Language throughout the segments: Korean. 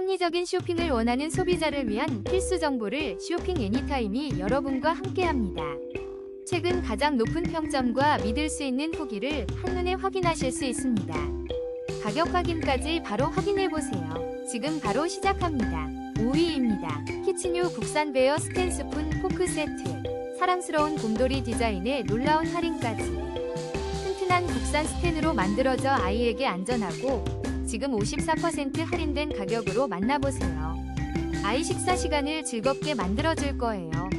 합리적인 쇼핑을 원하는 소비자를 위한 필수 정보를 쇼핑 애니타임이 여러분과 함께합니다. 최근 가장 높은 평점과 믿을 수 있는 후기를 한눈에 확인하실 수 있습니다. 가격 확인까지 바로 확인해 보세요. 지금 바로 시작합니다. 5위입니다. 키친유 국산 베어 스텐스푼 포크 세트. 사랑스러운 곰돌이 디자인에 놀라운 할인까지. 튼튼한 국산 스텐으로 만들어져 아이에게 안전하고 지금 54% 할인된 가격으로 만나보세요. 아이 식사 시간을 즐겁게 만들어줄 거예요.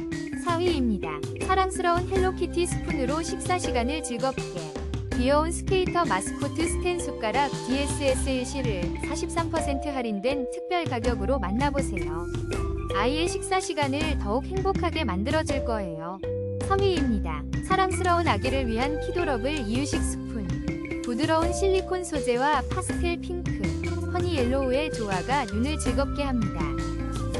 4위입니다. 사랑스러운 헬로키티 스푼으로 식사 시간을 즐겁게. 귀여운 스케이터 마스코트 스텐 숟가락 DSS1C를 43% 할인된 특별 가격으로 만나보세요. 아이의 식사 시간을 더욱 행복하게 만들어줄 거예요. 3위입니다. 사랑스러운 아기를 위한 키도러블 이유식 스푼. 부드러운 실리콘 소재와 파스텔 핑크, 허니 옐로우의 조화가 눈을 즐겁게 합니다.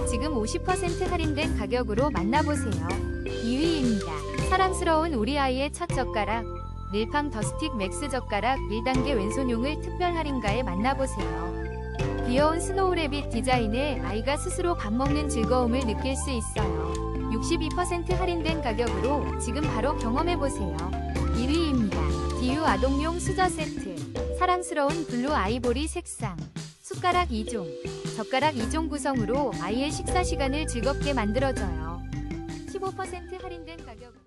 지금 50% 할인된 가격으로 만나보세요. 2위입니다. 사랑스러운 우리 아이의 첫 젓가락, 닐팡 더스틱 맥스 젓가락 1단계 왼손용을 특별 할인가에 만나보세요. 귀여운 스노우 래빗 디자인에 아이가 스스로 밥 먹는 즐거움을 느낄 수 있어요. 62% 할인된 가격으로 지금 바로 경험해보세요. 1위입니다. 아동용 수저 세트. 사랑스러운 블루 아이보리 색상. 숟가락 2종, 젓가락 2종 구성으로 아이의 식사 시간을 즐겁게 만들어줘요. 15% 할인된 가격.